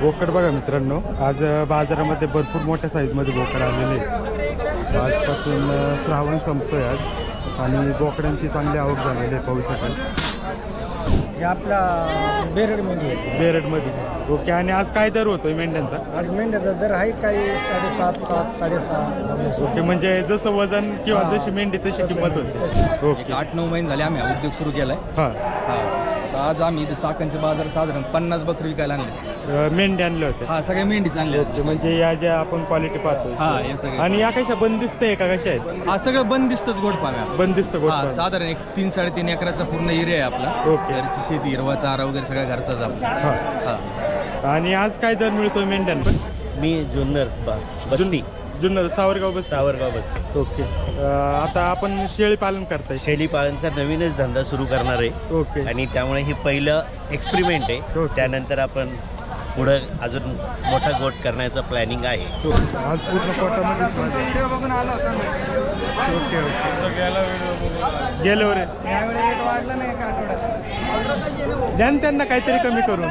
बोकड बघा मित्रांनो. आज बाजारामध्ये भरपूर मोठ्या साईजमध्ये बोकड आलेले आहेत. आजपासून श्रावण संपतोय आज आणि बोकडांची चांगली आवक झालेली आहे पाहू शकाल. हे आपला बेरडमध्ये. बेरडमध्ये ओके आणि आज काय दर होतोय मेंढ्यांचा? आज मेंढ्याचा दर आहे काही साडेसात सात साडेसहा. ओके म्हणजे जसं वजन किंवा हा. जशी मेंढी तशी किंमत. होते. ओके. आठ नऊ महिने झाले आम्ही उद्योग सुरू केलाय. हां. हा. तर आज आम्ही इथे चाकणचे बाजार साधारण पन्नास बकरी विकायला आणले. अ, मेंढ्या आणल्या होत्या. हा सगळ्या मेंढीच आणल्या ओके म्हणजे या ज्या आपण क्वालिटी पाहतो हा हे सगळे. आणि या कशा बंदिस्त आहे का कशा आहेत? हा सगळं बंदिस्तच गोड पाम्या बंदिस्त हा गोष्ट साधारण एक तीन साडेतीन एकराचा पूर्ण एरिया आहे आपला. ओके. घरची शेती हिरवा चारा वगैरे सगळ्या घरचाच आपला हां. हा. आणि आज काय दर मिळतोय मेंढ्यांवर? मी जुन्नर ब- बस्ती जुन्नर सावरगाव बस. सावरगाव बस्ती ओके. अं, आता आपण शेळी पालन करताय. शेळी पालनचा नवीनच धंदा सुरू करणार आहे. ओके. आणि त्यामुळे ही पहिलं एक्सपेरिमेंट आहे. ओके. त्यानंतर आपण पुढं अजून मोठा गोट करण्याचं प्लॅनिंग आहे. ओके. आज पूर्ण कोटामध्ये ओके ओके. गेले रे यावेळी रेट वाढला नाही एका आठवड्यात द्या ना त्यांना काहीतरी कमी करून.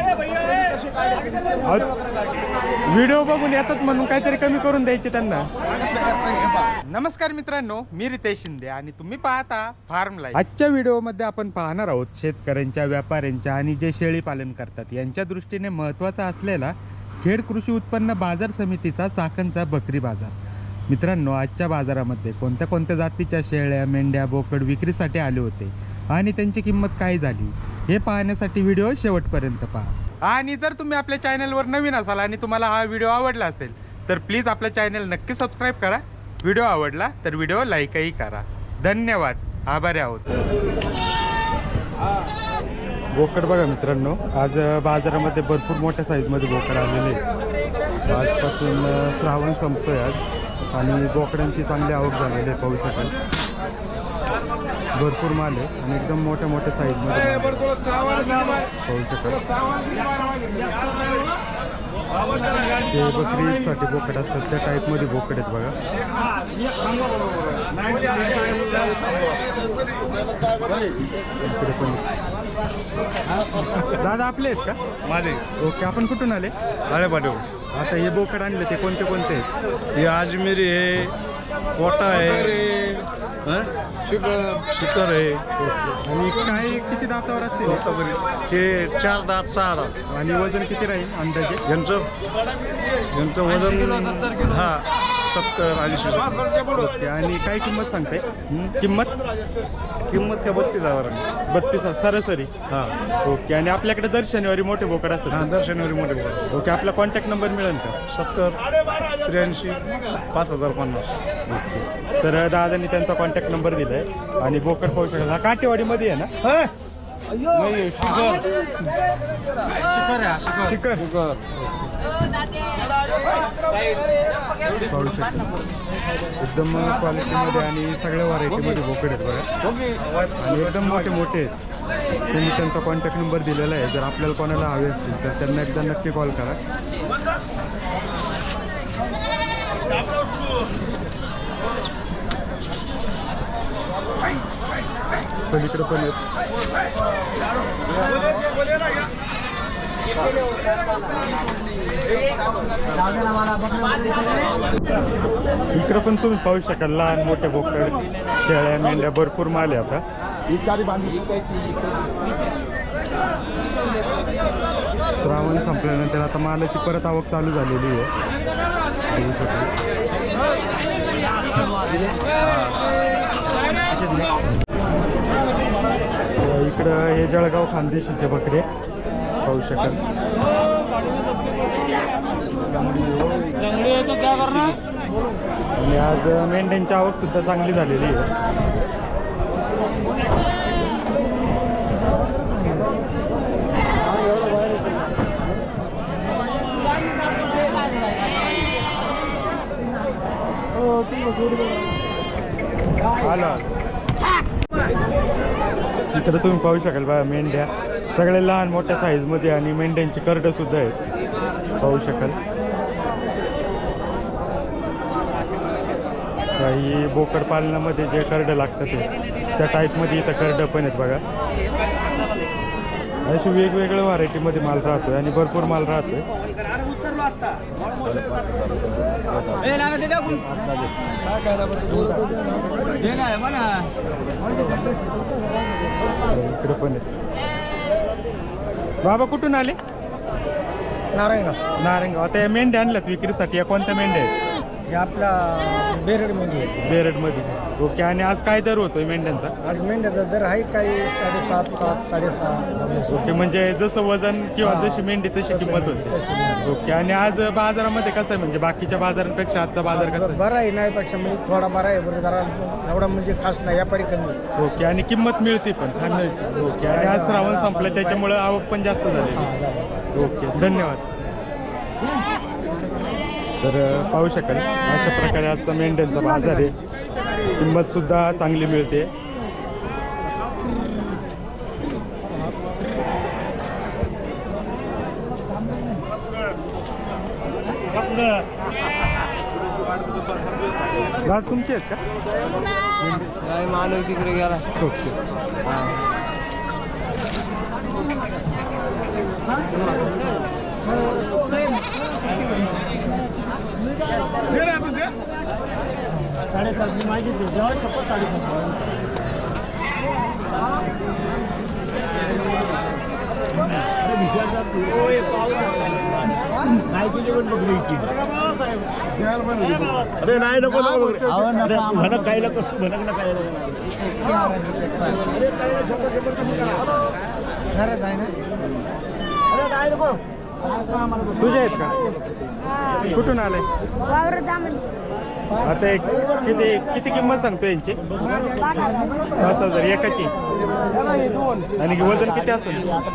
व्हिडिओ बघून येतात म्हणून काहीतरी कमी करून द्यायचे त्यांना. नमस्कार मित्रांनो मी रितेश शिंदे आणि तुम्ही पाहता फार्म लाईफ आजच्या व्हिडिओमध्ये आपण पाहणार आहोत शेतकऱ्यांच्या व्यापाऱ्यांच्या आणि जे शेळी पालन करतात. यांच्या दृष्टीने महत्त्वाचा असलेला खेड कृषी उत्पन्न बाजार समितीचा चाकणचा बकरी बाजार. मित्रांनो आजच्या बाजारामध्ये कोणत्या कोणत्या जातीच्या शेळ्या मेंढ्या बोकड विक्रीसाठी आले होते आणि त्यांची किंमत काय झाली हे पाहण्यासाठी व्हिडिओ शेवटपर्यंत पहा. आणि जर तुम्ही आपल्या चॅनलवर नवीन असाल आणि तुम्हाला हा व्हिडिओ आवडला असेल तर प्लीज आपल्या चॅनल नक्की सबस्क्राईब करा. व्हिडिओ आवडला तर व्हिडिओ लाईकही करा. धन्यवाद. आभारी आहोत. बोकड बघा मित्रांनो आज बाजारामध्ये भरपूर मोठ्या साईजमध्ये बोकड आलेले आहेत. आजपासून श्रावण संपतोय आज आणि बोकडांची चांगली आवक झालेली आहे पाहू शकाल. भरपूर माल आहे आणि एकदम मोठ्या मोठ्या साईजमध्ये. पाहू शकाल. ते बकरीसाठी बोकड असतात त्या टाईपमध्ये बोकड आहेत बघा. इकडे पण दादा आपले आहेत का? माझे ओके आपण कुठून आले? अरे पाठव आता हे बोकड आणले ते कोणते कोणते आहेत? हे अजमेरी आहे कोटा आहे. हं? शिखर आहे. आणि काय किती दातावर असतील? ते चार दात सहा दात. आणि वजन किती राहील अंदाजे? यांचं यांचं वजन हा. सत्तर ऐंशी ओके आणि काय किंमत सांगते किंमत? किंमत का बत्तीस हजार. बत्तीस हजार. सरासरी? हा. ओके. आणि आपल्याकडे दर शनिवारी मोठे बोकड हा असतात दर शनिवारी मध्ये बोला. ओके. आपला कॉन्टॅक्ट नंबर मिळेल का? सत्तर त्र्याऐंशी पाच हजार पन्नास. ओके. तर दादांनी त्यांचा कॉन्टॅक्ट नंबर दिलाय. आणि बोकड पाहू शकाल हा काटेवाडीमध्ये आहे ना? शिखर. पाहू शकता एकदम क्वालिटीमध्ये आणि सगळ्या व्हरायटीमध्ये बोकड आहेत बघा. आणि एकदम मोठे मोठे आहेत. तुम्ही त्यांचा कॉन्टॅक्ट नंबर दिलेला आहे. जर आपल्याला कोणाला हवे असतील तर त्यांना एकदा नक्की कॉल करा. पलीकडे पण इकडं पण तुम्ही पाहू शकाल लहान मोठे बोकड शेळ्या मेंढ्या भरपूर माल आहे आता श्रावण संपल्यानंतर आता मालाची परत आवक चालू झालेली आहे. इकडं हे जळगाव खानदेशीचे बकरे पाहू शकाल. आणि आज मेंढ्यांची आवक सुद्धा चांगली झालेली आहे. आला. इकडं तुम्ही पाहू शकाल बघा मेंढ्या. सगळ्या लहान मोठ्या साईजमध्ये आणि मेंढ्यांची करडं सुद्धा आहेत. पाहू शकाल. काही बोकड पालनामध्ये जे करडं लागतं ते त्या टाईपमध्ये इथं करडं पण आहेत बघा. अशी वेगवेगळ्या व्हरायटीमध्ये माल राहतोय आणि भरपूर माल राहतोय. इकडे पण आहे. बाबा कुठून आले नारायणगाव नारायणगाव आता या मेंढ्या आणल्यात विक्रीसाठी या कोणत्या मेंढ्या आहेत हे आपला बेरड मेंढी आहे बेरडमध्ये ओके आणि आज काय दर होतोय मेंढ्यांचा? आज मेंढ्याचा दर आहे काही साडेसात सात साडेसहा. ओके म्हणजे जसं वजन किंवा. जशी मेंढी तशी किंमत होते. ओके आणि आज बाजारामध्ये कसं आहे? म्हणजे बाकीच्या बाजारांपेक्षा आजचा बाजार कसा आहे? बरं आहे नाही पेक्षा मी थोडा बरा आहे बरं जरा एवढा म्हणजे खास नाही व्यापारी कमी. आहे. ओके आणि किंमत मिळते पण. हा मिळते. ओके आणि आज श्रावण संपलं त्याच्यामुळे आवक पण जास्त झाली हा, झालं. ओके धन्यवाद. तर अ, पाहू शकाल? अशा प्रकारे आजचा मेंढ्यांचा बाजार आहे. किंमत सुद्धा चांगली मिळते. दादा तुमचे आहेत का? माणूस तिकडे गेला. ओके. साडेसातशे मागितली जेव्हा शपथ साडेसात. अरे नाही नको म्हणत काही नको म्हणत ना काही खरंच आहे ना? तुझे आहेत का? कुठून आले? वावर आता एक किती किती किंमत सांगतो यांची? पाच हजार एकाची. आणि वजन किती असेल? आठ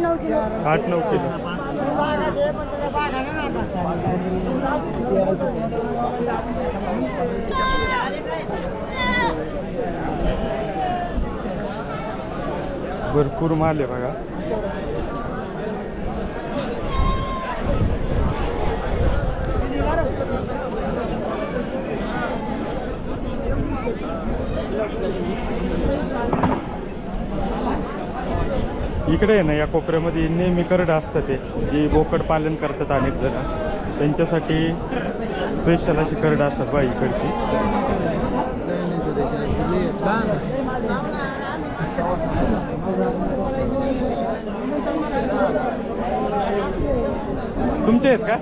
नऊ किलो. आठ नऊ किलो भरपूर माल आहे बघा. इकडे आहे ना या कोपऱ्यामध्ये नेहमी करड असतात ते जी बोकड पालन करतात अनेक जण. त्यांच्यासाठी स्पेशल अशी करड असतात बा इकडची. तुमचे आहेत का?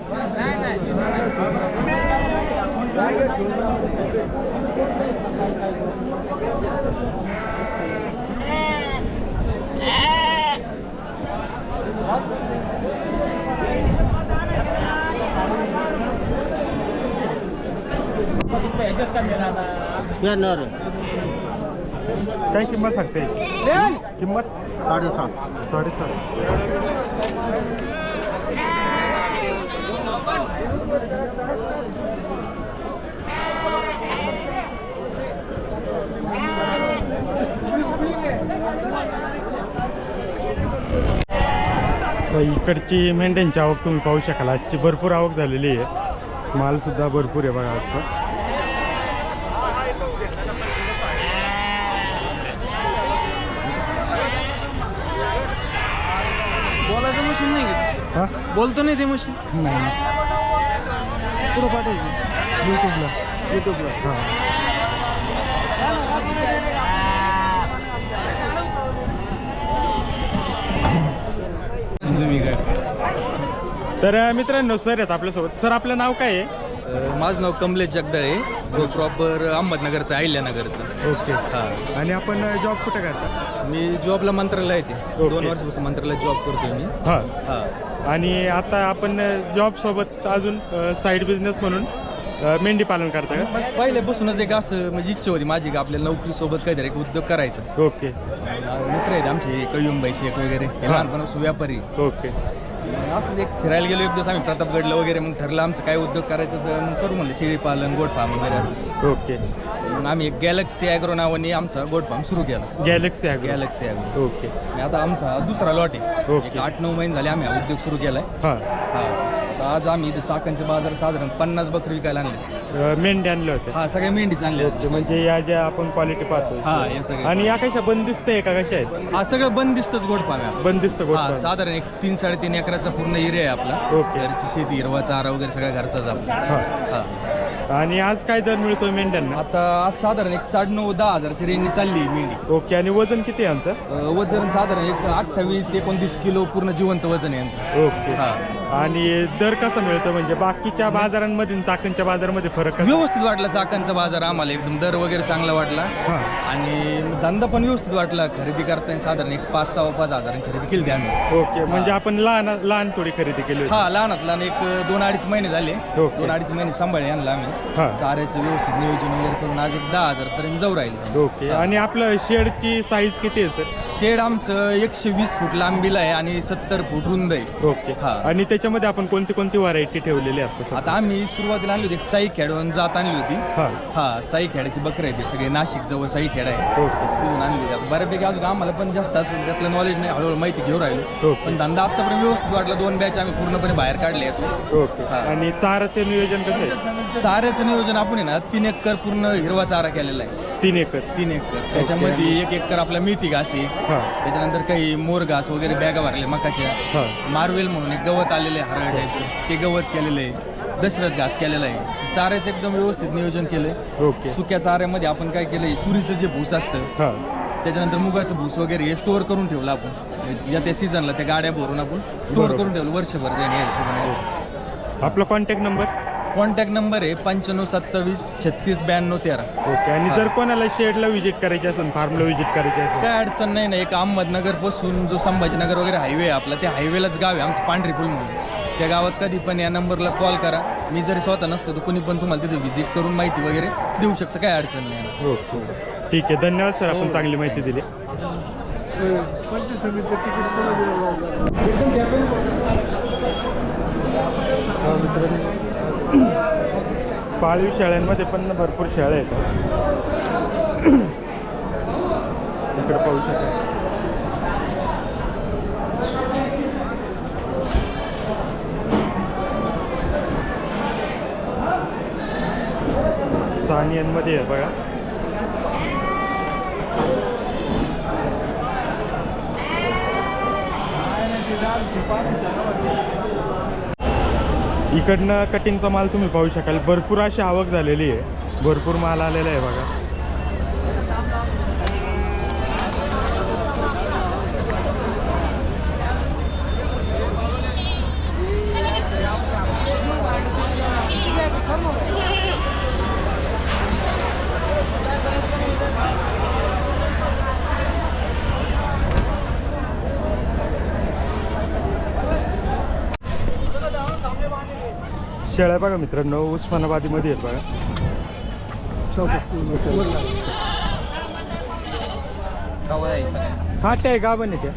काय किंमत सांगते? किंमत? साडेसात. साडेसात. इकडची मेंढ्यांची आवक तुम्ही पाहू शकाल. आजची भरपूर आवक झालेली आहे. मालसुद्धा भरपूर आहे बघा आजचा बोलायचं मशीन नाही हां? बोलतो नाही ते मशीन नाही. कुठं पाठवायचं? यूट्यूबला युट्यूबला हां. तर अ, मित्रांनो सर आहेत आपल्यासोबत. सर आपलं नाव काय आहे? माझं नाव कमलेश जगदाळे प्रॉपर अहमदनगरचं अहिल्यानगरचं. ओके. हा. आणि आपण जॉब कुठं करता? मी जॉबला मंत्रालय येते. दोन वर्षापासून मंत्रालयात जॉब करतोय मी. हां. हा. आणि आता आपण जॉब सोबत अजून साईड बिझनेस म्हणून मेंढी पालन करता का? पहिल्यापासूनच एक असं म्हणजे इच्छा होती माझी की आपल्याला नोकरी सोबत काहीतरी एक उद्योग करायचा. ओके. मित्र आहेत आमचे कयुमबाई शेख वगैरे हे हा. लहानपणापासून व्यापारी. ओके. असंच एक फिरायला गेलो एक दिवस आम्ही प्रतापगडला वगैरे मग ठरलं आमचं काय उद्योग करायचं तर मग करू म्हणलं शेळी पालन गोट फार्म वगैरे असं. ओके. मग आम्ही एक गॅलेक्सी ॲग्रो नावाने आमचा गोट फार्म सुरू केला. गॅलेक्सी आहे गॅलेक्सी ॲग्रो. ओके. आणि आता आमचा दुसरा लॉट आहे. ओके. एक आठ नऊ महिने झाले आम्ही हा उद्योग सुरू केलाय. हां. हा. आता आज आम्ही इथे चाकणच्या बाजारात साधारण पन्नास बकरी विकायला आणले. अं, मेंढ्या आणल्या होत्या. हा सगळ्या मेंढीच आणल्या ओके म्हणजे या ज्या आपण क्वालिटी पाहतो हा हे सगळे आणि या कशा बंदिस्त आहे का कशा आहेत? हा सगळं बंदिस्तच गोड पाम्या बंदिस्त हा गोष्ट साधारण एक तीन साडेतीन एकराचा पूर्ण एरिया आहे आपला. ओके. घरची शेती हिरवा चारा वगैरे सगळ्या घरचाच आपला. हा. हा. आणि आज काय दर मिळतोय मेंढ्यांना? आता आज साधारण एक साडे नऊ दहा हजारची रेंजनी चालली आहे मेंढी. ओके आणि वजन किती आहे यांचं अं, वजन साधारण एक अठ्ठावीस एकोणतीस किलो पूर्ण जिवंत वजन आहे यांचं ओके. हा. आणि दर कसा मिळतो म्हणजे बाकीच्या बाजारांमध्ये आणि चाकणच्या बाजारामध्ये फरक कसा? व्यवस्थित वाटला चाकांचा बाजार आम्हाला एकदम दर वगैरे चांगला वाटला. हा. आणि धंदा पण व्यवस्थित वाटला खरेदी करताना साधारण एक पाच सहा पाच हजारांनी खरेदी केली आम्ही. ओके म्हणजे आपण लहान लहान थोडी खरेदी केली होती. हा लहानात लहान एक दोन अडीच महिने झाले. ओके. दोन अडीच महिने सांभाळले आणला आम्ही. हा. चाऱ्याचं व्यवस्थित नियोजन वगैरे करून आज एक दहा हजार पर्यंत जाऊ राहिले. ओके आणि आपलं शेडची साईज किती आहे सर शेड आमचं एकशे वीस फूट लांबीला आहे आणि सत्तर फूट रुंद आहे. ओके हा. आणि त्याच्यामध्ये आपण कोणती कोणती व्हरायटी ठेवलेली आहे आता आम्ही सुरुवातीला आणली होती एक साई खेळून जात आणली होती. हा. हा साई खेड्याची बकरं आहे ते सगळे नाशिक जवळ साई खेड आहे. ओके. तिथून आणली होती. बऱ्यापैकी अजून आम्हाला पण जास्त असं त्यातलं नॉलेज नाही हळूहळू माहिती घेऊ राहिलो. ओके. पण धंदा आतापर्यंत व्यवस्थित वाटला दोन बॅच आम्ही पूर्णपणे बाहेर काढले ओके. हा. आणि चाराचे नियोजन कसं आहे? चाऱ्याचं नियोजन आपण आहे ना तीन एकर पूर्ण हिरवा चारा केलेला आहे. तीन एकर. तीन एकर. त्याच्यामध्ये एक एकर आपला मेथी घास आहे. हा. त्याच्यानंतर काही मोर घास वगैरे बॅगा भरले मकाच्या. हा. मार्वेल म्हणून एक गवत आलेले आहे हरळ टाईपचं. ते गवत केलेलं आहे. दशरथ घास केलेला आहे. चाऱ्याचं एकदम व्यवस्थित नियोजन केलंय. ओके. सुक्या चाऱ्यामध्ये आपण काय केलंय तुरीचं जे भूस असतं हा. त्याच्यानंतर मुगाचं भूस वगैरे हे स्टोअर करून ठेवलं आपण. या त्या सीझनला त्या गाड्या भरून आपण स्टोअर. करून ठेवलं. वर्षभर जाईल या हिशोबाने. आपला कॉन्टॅक्ट नंबर कॉन्टॅक्ट नंबर आहे पंच्याण्णव सत्तावीस छत्तीस ब्याण्णव तेरा. ओके आणि हा. जर कोणाला शेडला व्हिजिट करायची असेल फार्मला व्हिजिट करायची असेल? काय अडचण नाही ना एक अहमदनगरपासून जो संभाजीनगर वगैरे हायवे आहे आपला त्या हायवेलाच गाव आहे आमचं पांढरी पूल म्हणून. त्या गावात कधी पण या नंबरला कॉल करा. मी जरी स्वतः नसतो तर कोणी पण तुम्हाला तिथे व्हिजिट करून माहिती वगैरे देऊ शकतं. काय अडचण नाही. ओके ठीक आहे धन्यवाद सर आपण चांगली माहिती दिली. पाळीव शाळांमध्ये पण भरपूर शाळा आहेत. इकडे पाहू शकता. सानियांमध्ये आहे बघा. इकडनं कटिंगचा माल तुम्ही पाहू शकाल. भरपूर अशी आवक झालेली आहे. भरपूर माल आलेला आहे बघा. शेळ्या बघा मित्रांनो उस्मानाबादीमध्ये आहेत बघा. हा ते आहे गाभण आहे त्या.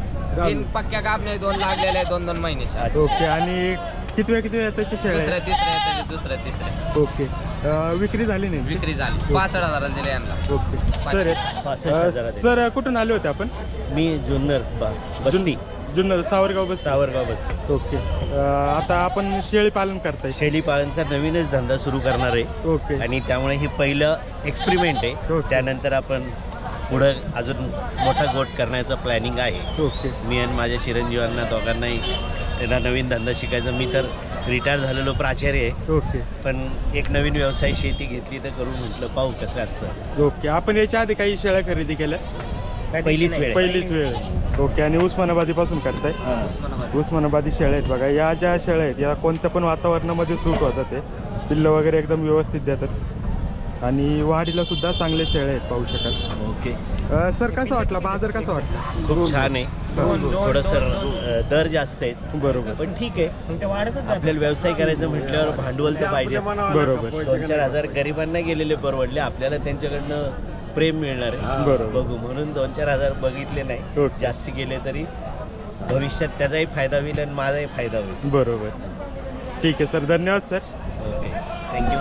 तीन पक्क्या कापणे दोन लागलेले दोन दोन महिन्याचे ओके आणि किती वेळ किती वेळ त्याची शेळ्या दुसऱ्या? तिसऱ्या त्याचे दुसऱ्या तिसऱ्या. ओके. अं, विक्री झाली नाही विक्री झाली. पासष्ट हजाराला दिले यांना. ओके. सर पासष्ट अं, हजारात आहे. सर कुठून आले होते आपण? मी जुन्नर ब- बस्ती. जुन्नर सावरगाव बस. सावरगाव बस्ती ओके. अं, आता आपण शेळी पालन करताय. शेळी पालनचा नवीनच धंदा सुरू करणार आहे. ओके. आणि त्यामुळे हे पहिलं एक्सपेरिमेंट आहे. त्यानंतर आपण पुढं अजून मोठा गोट करण्याचं प्लॅनिंग आहे. ओके. मी आणि माझ्या चिरंजीवांना दोघांनाही त्यांना नवीन धंदा शिकायचा. मी तर रिटायर झालेलो प्राचार्य आहे. ओके. पण एक नवीन व्यवसाय शेती घेतली तर करून म्हटलं पाहू कसं असतं. ओके. आपण याच्या आधी काही शेळ्या खरेदी केल्या? पहिलीच वेळ आहे. पहिलीच वेळ आहे. ओके आणि उस्मानाबादी पासून करताय उस्मानाबाद. उस्मानाबादी शेळ्या आहेत बघा. या ज्या शेळ्या आहेत या कोणत्या पण वातावरणामध्ये सूट होतात ते. पिल्लं वगैरे एकदम व्यवस्थित देतात. आणि वाढीला सुद्धा चांगले शेळ्या आहेत पाहू शकाल. ओके. अं, सर कसं वाटला? बाजार कसा वाटला? खूप छान आहे. थोडंसं दर जास्त आहेत. बरोबर. पण ठीक आहे. आपल्याला व्यवसाय करायचं म्हटल्यावर भांडवल तर पाहिजे बरोबर. दोन चार हजार गरिबांना गेलेले परवडले. आपल्याला त्यांच्याकडनं प्रेम मिळणार आहे. बरोबर. बघू म्हणून दोन चार हजार बघितले नाही. जास्ती गेले तरी भविष्यात त्याचाही फायदा होईल आणि माझाही फायदा होईल. बरोबर. ठीक आहे सर. धन्यवाद सर. ओके. थँक्यू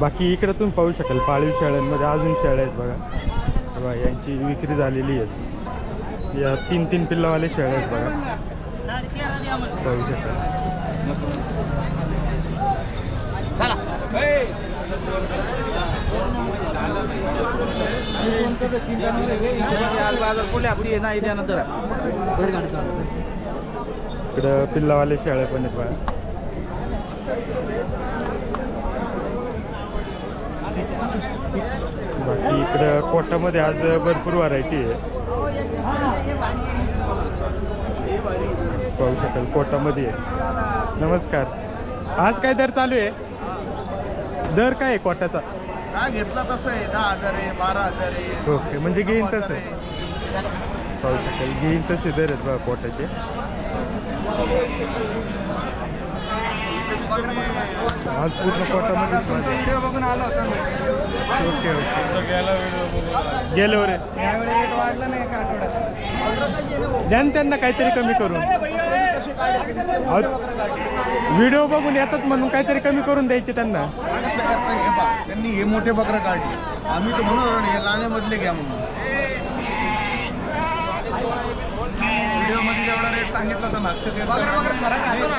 बाकी इकडे तुम्ही पाहू शकाल पाळीव शाळांमध्ये अजून शाळा आहेत बघा. बघा यांची विक्री झालेली आहे. या तीन तीन पिल्लावाले शाळा आहेत बघा. पाहू शकता इकडं पिल्लावाले शाळे पण आहेत बघा बाकी इकडं कोटामध्ये आज भरपूर व्हरायटी आहे. पाहू शकाल कोटामध्ये आहे. नमस्कार. आज काय दर चालू आहे? दर काय आहे कोटाचा हा घेतला तसं आहे. दहा हजार आहे बारा हजार आहे. ओके म्हणजे घेईन तसं आहे. पाहू शकाल. घेईन तसे दर आहेत बघा कोटाचे आज पूर्ण कोटामध्येच माझं व्हिडिओ बघून आलो होतो ओके ओके. एका आठवड्यात? द्या ना त्यांना काहीतरी कमी करून. व्हिडिओ बघून येतात म्हणून काहीतरी कमी करून द्यायचे त्यांना. त्यांनी हे मोठे बकरं काढले. आम्ही तर म्हणून हे लहान्यामधले घ्या म्हणून. व्हिडिओमध्ये जेवढा रेट सांगितला होता मागच्या ते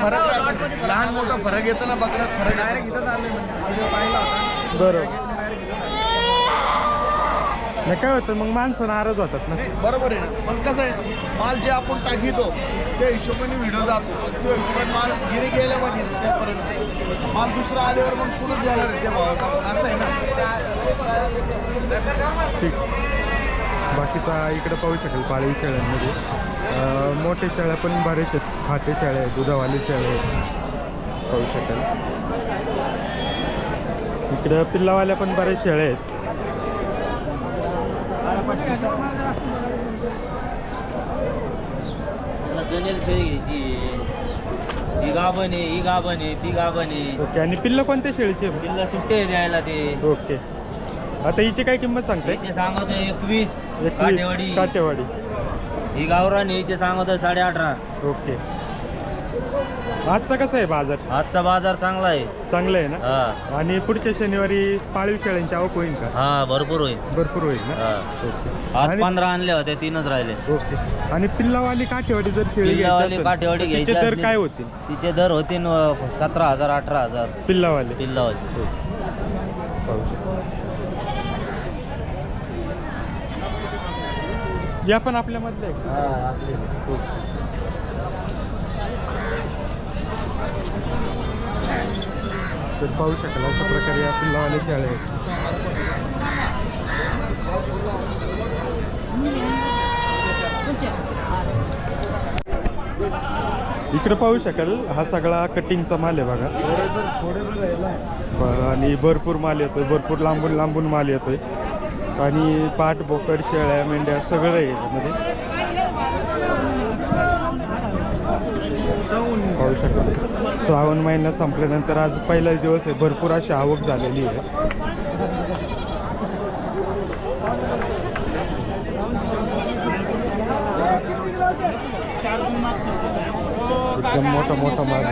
फरक. लहान मोठा फरक येतो ना बकऱ्यात फरक डायरेक्ट इथं चालले म्हणजे. पाहिला होता. बरोबर. नाही काय होतं मग माणसं नाराज होतात ना. बरोबर आहे ना. पण कसं आहे माल जे आपण टाकीतो त्या हिशोबाने व्हिडिओ जातो. त्या हिशोबाने माल गिरे गेल्या पाहिजे त्यापर्यंत. माल दुसरा आल्यावर मग पुढे आहे त्या भावात असं आहे ना. ठीक. बाकीचा इकडं पाहू शकेल पाळीव शेळ्यांमध्ये मोठे शेळ्या पण बरेच आहेत. खाटे शेळ्या आहेत दुधावाले शेळ्या आहेत. पाहू शकेल. इकडं पिल्लावाल्या पण बऱ्याच आहेत. जनेल शेळी घ्यायची ही गाभण आहे ही गाभण आहे ती गाभण आहे. ओके आणि पिल्लं कोणत्या शेळीचे? तिला सुट्टे आहे द्यायला ते. ओके. आता हिची काय किंमत सांगत एकवीस एकवीस. काटेवाडी. काटेवाडी. ही गावरान हिचे सांगत आहे साडे अठरा ओके. आजचा कसा आहे बाजार? आजचा बाजार चांगला आहे. चांगला आहे ना? हा. आणि पुढच्या शनिवारी पाळीव शेळ्यांची आवक होईल का? हा भरपूर होईल. भरपूर होईल ना? हा. ओके. आज आणि- पंधरा आणले होते तीनच राहिले. ओके. आणि पिल्लावाली काठेवाडी जर शेळी घ्यायची पिल्लावाली असेल, काठेवाडी तर तिचे घ्यायची दर असली- काय होतील? तिचे दर होतील अं, सतरा हजार अठरा हजार. पिल्लावाले. पिल्लावाली पाहू शकतो या पण आपल्या मधले आहे का? हो. तर पाहू शकाल अशा प्रकारे या पिल्लावाले शाळे आहेत. इकडे पाहू शकाल हा सगळा कटिंगचा माल आहे बघा. आणि भरपूर माल येतोय. भरपूर लांबून लांबून माल येतोय. आणि पाट बोकड शेळ्या मेंढ्या सगळं आहे याच्यामध्ये. पाहू शकता. श्रावण महिना संपल्यानंतर आज पहिलाच दिवस आहे. भरपूर अशी आवक झालेली आहे. एकदम मोठा मोठा माल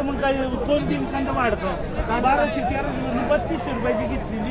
मग काही दोन तीन कांदा बाराशे तेराशे बत्तीसशे रुपयाची घेतलेली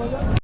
आहे